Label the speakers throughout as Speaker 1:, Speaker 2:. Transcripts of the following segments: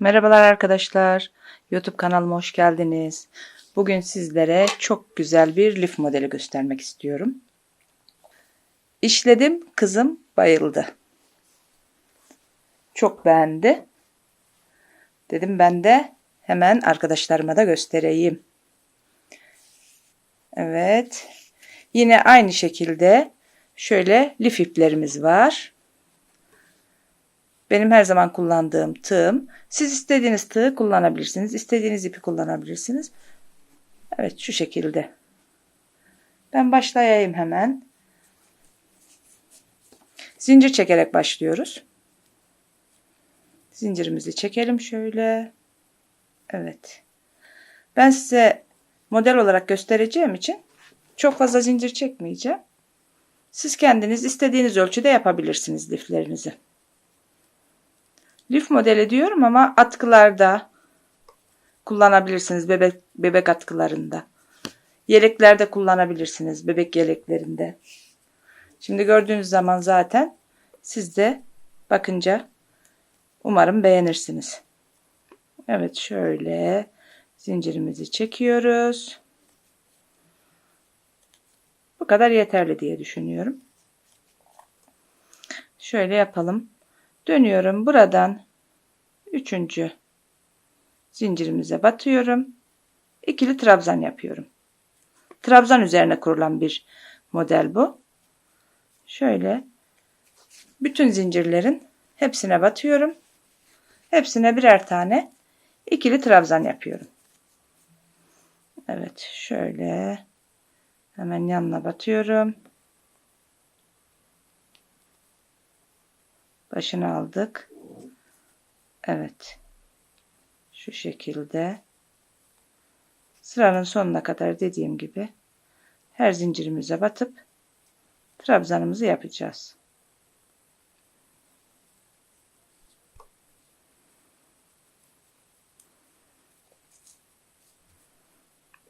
Speaker 1: Merhabalar arkadaşlar. YouTube kanalıma hoş geldiniz. Bugün sizlere çok güzel bir lif modeli göstermek istiyorum. İşledim, kızım bayıldı. Çok beğendi. Dedim ben de hemen arkadaşlarıma da göstereyim. Evet. Yine aynı şekilde şöyle lif iplerimiz var. Benim her zaman kullandığım tığım. Siz istediğiniz tığı kullanabilirsiniz. İstediğiniz ipi kullanabilirsiniz. Evet şu şekilde. Ben başlayayım hemen. Zincir çekerek başlıyoruz. Zincirimizi çekelim şöyle. Evet. Ben size model olarak göstereceğim için çok fazla zincir çekmeyeceğim. Siz kendiniz istediğiniz ölçüde yapabilirsiniz liflerinizi. Lif modeli diyorum ama atkılarda kullanabilirsiniz bebek bebek atkılarında. Yeleklerde kullanabilirsiniz bebek yeleklerinde. Şimdi gördüğünüz zaman zaten siz de bakınca umarım beğenirsiniz. Evet şöyle zincirimizi çekiyoruz. Bu kadar yeterli diye düşünüyorum. Şöyle yapalım. Dönüyorum buradan üçüncü zincirimize batıyorum. İkili trabzan yapıyorum. Trabzan üzerine kurulan bir model bu. Şöyle bütün zincirlerin hepsine batıyorum. Hepsine birer tane ikili trabzan yapıyorum. Evet şöyle hemen yanına batıyorum. Başını aldık. Evet. Şu şekilde sıranın sonuna kadar dediğim gibi her zincirimize batıp trabzanımızı yapacağız.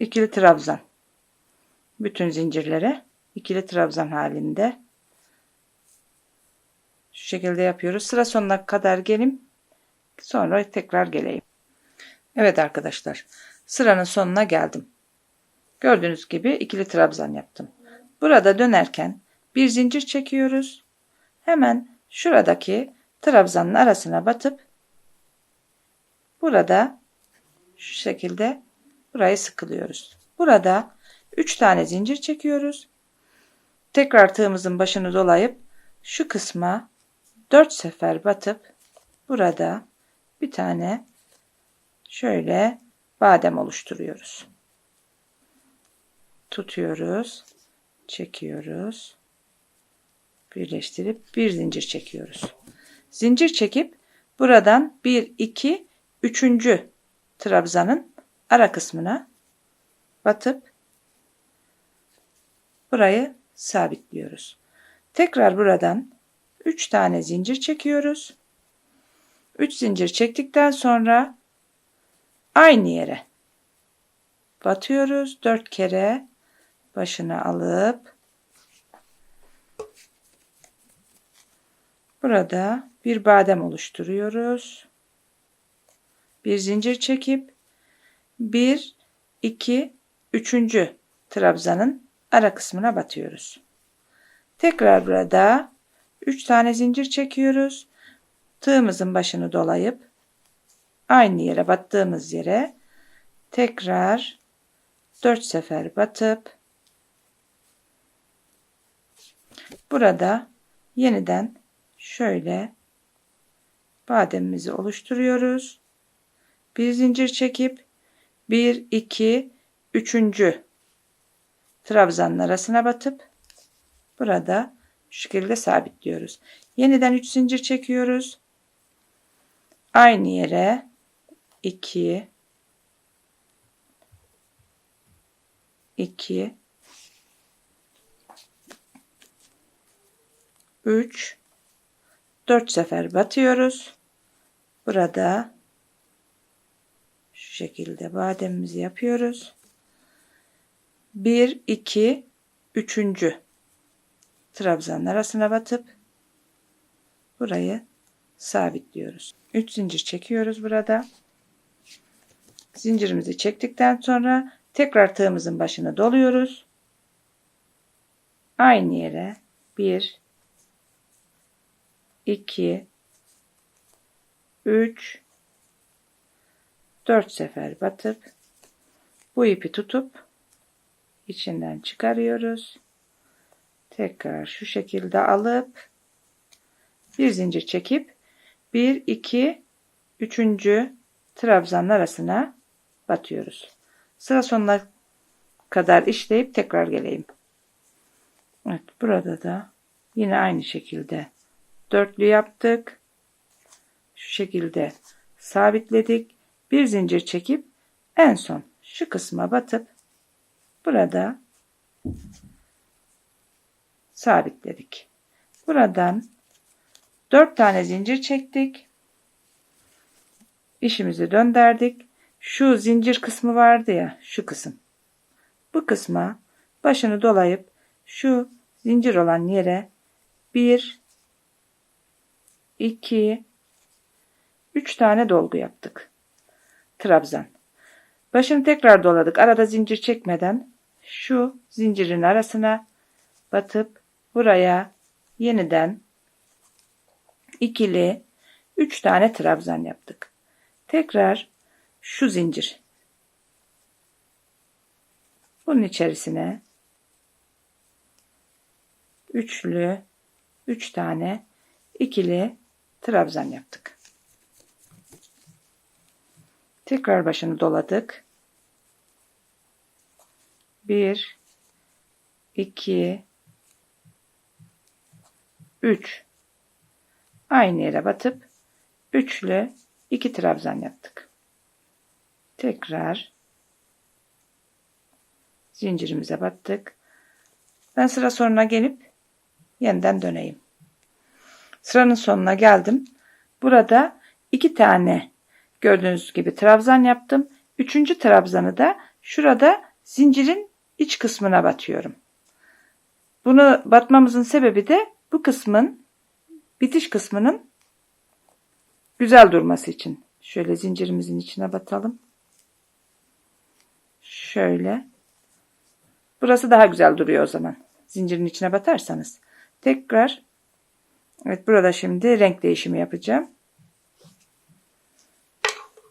Speaker 1: İkili trabzan. Bütün zincirlere ikili trabzan halinde şu şekilde yapıyoruz. Sıra sonuna kadar gelim. Sonra tekrar geleyim. Evet arkadaşlar. Sıranın sonuna geldim. Gördüğünüz gibi ikili trabzan yaptım. Burada dönerken bir zincir çekiyoruz. Hemen şuradaki trabzanın arasına batıp burada şu şekilde burayı sıkılıyoruz. Burada 3 tane zincir çekiyoruz. Tekrar tığımızın başını dolayıp şu kısma 4 sefer batıp burada bir tane şöyle badem oluşturuyoruz. Tutuyoruz, çekiyoruz. Birleştirip bir zincir çekiyoruz. Zincir çekip buradan 1 2 3. trabzanın ara kısmına batıp burayı sabitliyoruz. Tekrar buradan 3 tane zincir çekiyoruz. 3 zincir çektikten sonra aynı yere batıyoruz. 4 kere başını alıp burada bir badem oluşturuyoruz. Bir zincir çekip 1 2 3. trabzanın ara kısmına batıyoruz. Tekrar burada 3 tane zincir çekiyoruz. Tığımızın başını dolayıp aynı yere battığımız yere tekrar 4 sefer batıp burada yeniden şöyle bademimizi oluşturuyoruz. Bir zincir çekip 1 2 3. trabzanın arasına batıp burada şu şekilde sabitliyoruz. Yeniden 3 zincir çekiyoruz. Aynı yere 2 2 3 4 sefer batıyoruz. Burada şu şekilde bademimizi yapıyoruz. 1 2 3 trabzanın arasına batıp burayı sabitliyoruz. 3 zincir çekiyoruz burada. Zincirimizi çektikten sonra tekrar tığımızın başını doluyoruz. Aynı yere 1 2 3 4 sefer batıp bu ipi tutup içinden çıkarıyoruz. Tekrar şu şekilde alıp bir zincir çekip 1 2 3. trabzanın arasına batıyoruz. Sıra sonuna kadar işleyip tekrar geleyim. Evet burada da yine aynı şekilde dörtlü yaptık. Şu şekilde sabitledik. Bir zincir çekip en son şu kısma batıp burada sabitledik. Buradan 4 tane zincir çektik. İşimizi döndürdük. Şu zincir kısmı vardı ya, şu kısım. Bu kısma başını dolayıp şu zincir olan yere 1 2 3 tane dolgu yaptık. Trabzan. Başını tekrar doladık. Arada zincir çekmeden şu zincirin arasına batıp buraya yeniden ikili 3 tane trabzan yaptık. Tekrar şu zincir. Bunun içerisine üçlü 3 tane ikili trabzan yaptık. Tekrar başını doladık. 1 2 3 aynı yere batıp üçlü iki trabzan yaptık. Tekrar zincirimize battık. Ben sıra sonuna gelip yeniden döneyim. Sıranın sonuna geldim. Burada iki tane gördüğünüz gibi trabzan yaptım. Üçüncü trabzanı da şurada zincirin iç kısmına batıyorum. Bunu batmamızın sebebi de bu kısmın bitiş kısmının güzel durması için. Şöyle zincirimizin içine batalım. Şöyle. Burası daha güzel duruyor o zaman. Zincirin içine batarsanız. Tekrar Evet burada şimdi renk değişimi yapacağım.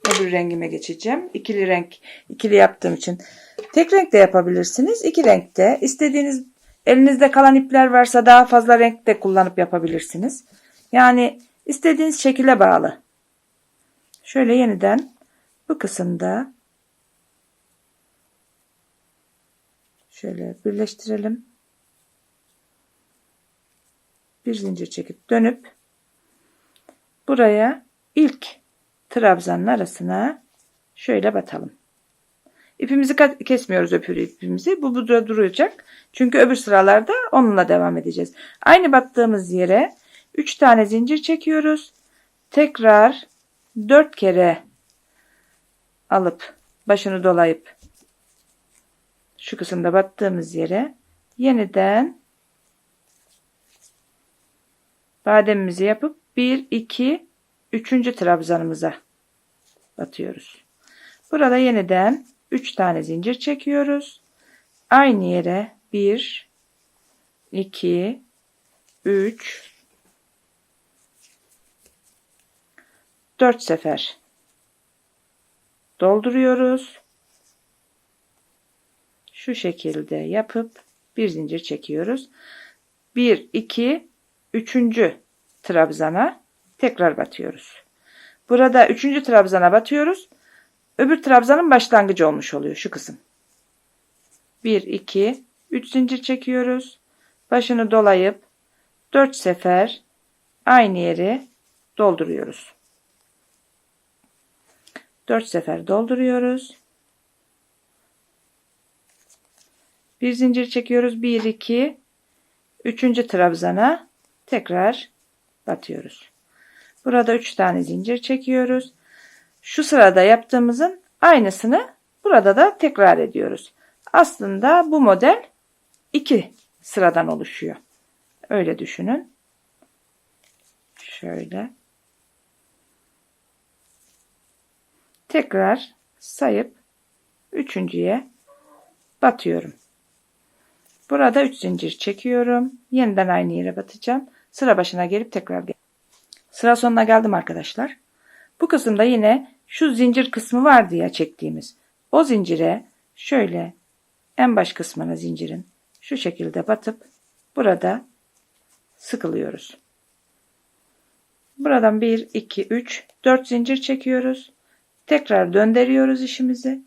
Speaker 1: Öbür rengime geçeceğim. İkili renk, ikili yaptığım için. Tek renk de yapabilirsiniz. İki renkte. istediğiniz elinizde kalan ipler varsa daha fazla renk de kullanıp yapabilirsiniz. Yani istediğiniz şekilde bağlı. Şöyle yeniden bu kısımda şöyle birleştirelim. Bir zincir çekip dönüp buraya ilk trabzanın arasına şöyle batalım. İpimizi kesmiyoruz öpür ipimizi. Bu burada duracak. Çünkü öbür sıralarda onunla devam edeceğiz. Aynı battığımız yere 3 tane zincir çekiyoruz. Tekrar 4 kere alıp başını dolayıp şu kısımda battığımız yere yeniden bademimizi yapıp 1 2 3. trabzanımıza batıyoruz. Burada yeniden 3 tane zincir çekiyoruz. Aynı yere 1 2 3 4 sefer dolduruyoruz. Şu şekilde yapıp bir zincir çekiyoruz. 1 2 3. trabzana tekrar batıyoruz. Burada 3. trabzana batıyoruz. Öbür trabzanın başlangıcı olmuş oluyor şu kısım. 1 2 3 zincir çekiyoruz. Başını dolayıp 4 sefer aynı yeri dolduruyoruz. 4 sefer dolduruyoruz. Bir zincir çekiyoruz. 1 2 3. trabzana tekrar batıyoruz. Burada 3 tane zincir çekiyoruz şu sırada yaptığımızın aynısını burada da tekrar ediyoruz. Aslında bu model iki sıradan oluşuyor. Öyle düşünün. Şöyle. Tekrar sayıp üçüncüye batıyorum. Burada 3 zincir çekiyorum. Yeniden aynı yere batacağım. Sıra başına gelip tekrar gel. Sıra sonuna geldim arkadaşlar. Bu kısımda yine şu zincir kısmı vardı ya çektiğimiz. O zincire şöyle en baş kısmına zincirin şu şekilde batıp burada sıkılıyoruz. Buradan 1, 2, 3, 4 zincir çekiyoruz. Tekrar döndürüyoruz işimizi.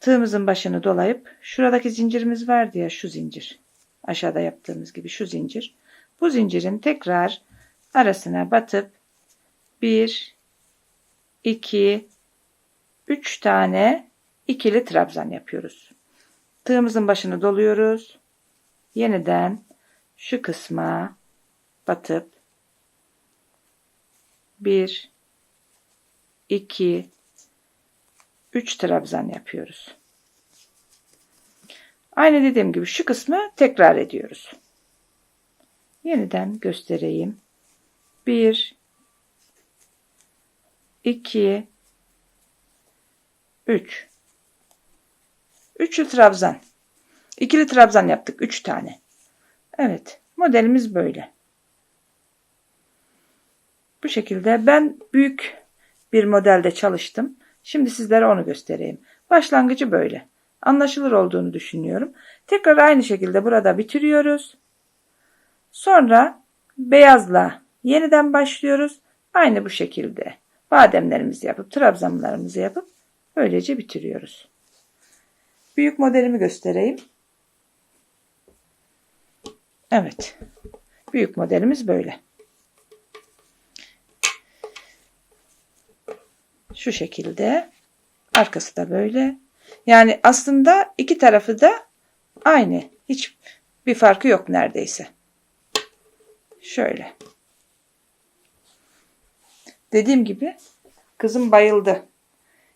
Speaker 1: Tığımızın başını dolayıp şuradaki zincirimiz vardı ya şu zincir. Aşağıda yaptığımız gibi şu zincir. Bu zincirin tekrar arasına batıp 1 2 3 tane ikili trabzan yapıyoruz. Tığımızın başını doluyoruz. Yeniden şu kısma batıp 1 2 3 trabzan yapıyoruz. Aynı dediğim gibi şu kısmı tekrar ediyoruz. Yeniden göstereyim. 1 2 3 Üçlü trabzan. İkili trabzan yaptık. 3 tane. Evet. Modelimiz böyle. Bu şekilde ben büyük bir modelde çalıştım. Şimdi sizlere onu göstereyim. Başlangıcı böyle. Anlaşılır olduğunu düşünüyorum. Tekrar aynı şekilde burada bitiriyoruz. Sonra beyazla yeniden başlıyoruz. Aynı bu şekilde bademlerimizi yapıp trabzanlarımızı yapıp böylece bitiriyoruz. Büyük modelimi göstereyim. Evet. Büyük modelimiz böyle. Şu şekilde. Arkası da böyle. Yani aslında iki tarafı da aynı. Hiç bir farkı yok neredeyse. Şöyle. Dediğim gibi kızım bayıldı.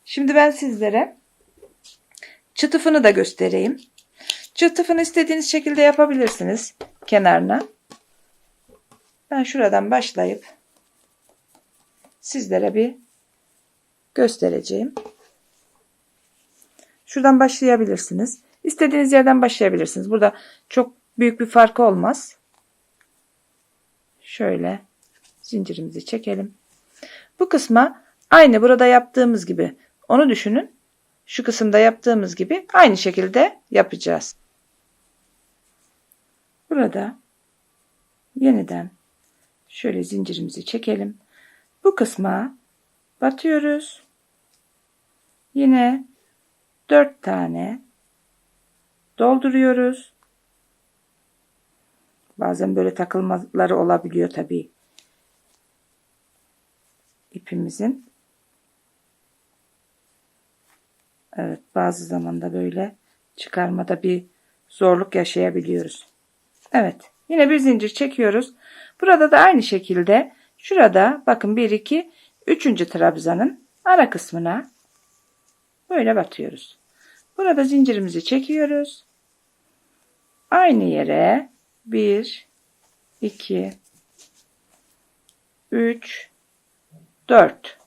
Speaker 1: Şimdi ben sizlere çıtıfını da göstereyim. Çıtıfını istediğiniz şekilde yapabilirsiniz kenarına. Ben şuradan başlayıp sizlere bir göstereceğim. Şuradan başlayabilirsiniz. İstediğiniz yerden başlayabilirsiniz. Burada çok büyük bir farkı olmaz. Şöyle zincirimizi çekelim. Bu kısma aynı burada yaptığımız gibi onu düşünün. Şu kısımda yaptığımız gibi aynı şekilde yapacağız. Burada yeniden şöyle zincirimizi çekelim. Bu kısma batıyoruz. Yine 4 tane dolduruyoruz. Bazen böyle takılmaları olabiliyor tabii. İpimizin. Evet bazı zamanda böyle çıkarmada bir zorluk yaşayabiliyoruz. Evet yine bir zincir çekiyoruz. Burada da aynı şekilde şurada bakın 1 2 3. trabzanın ara kısmına böyle batıyoruz. Burada zincirimizi çekiyoruz. Aynı yere 1 2 3 4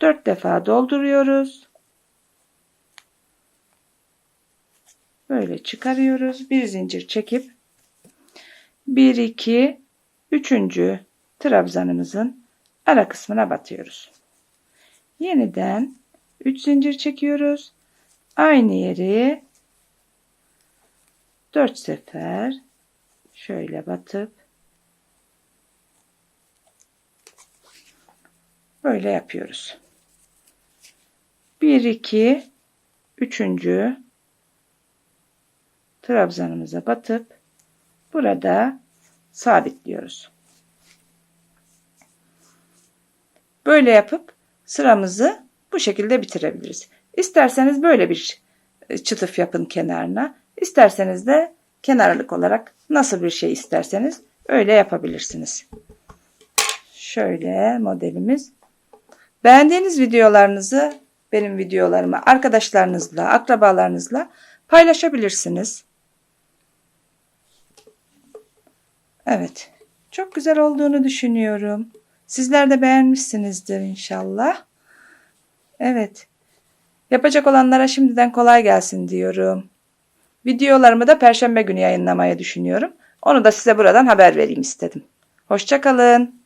Speaker 1: 4 defa dolduruyoruz. Böyle çıkarıyoruz. Bir zincir çekip 1 2 3. trabzanımızın ara kısmına batıyoruz. Yeniden 3 zincir çekiyoruz. Aynı yeri 4 sefer şöyle batıp böyle yapıyoruz. 1 2 3. trabzanımıza batıp burada sabitliyoruz. Böyle yapıp sıramızı bu şekilde bitirebiliriz. İsterseniz böyle bir çıtıf yapın kenarına. İsterseniz de kenarlık olarak nasıl bir şey isterseniz öyle yapabilirsiniz. Şöyle modelimiz. Beğendiğiniz videolarınızı benim videolarımı arkadaşlarınızla, akrabalarınızla paylaşabilirsiniz. Evet. Çok güzel olduğunu düşünüyorum. Sizler de beğenmişsinizdir inşallah. Evet. Yapacak olanlara şimdiden kolay gelsin diyorum. Videolarımı da perşembe günü yayınlamayı düşünüyorum. Onu da size buradan haber vereyim istedim. Hoşçakalın.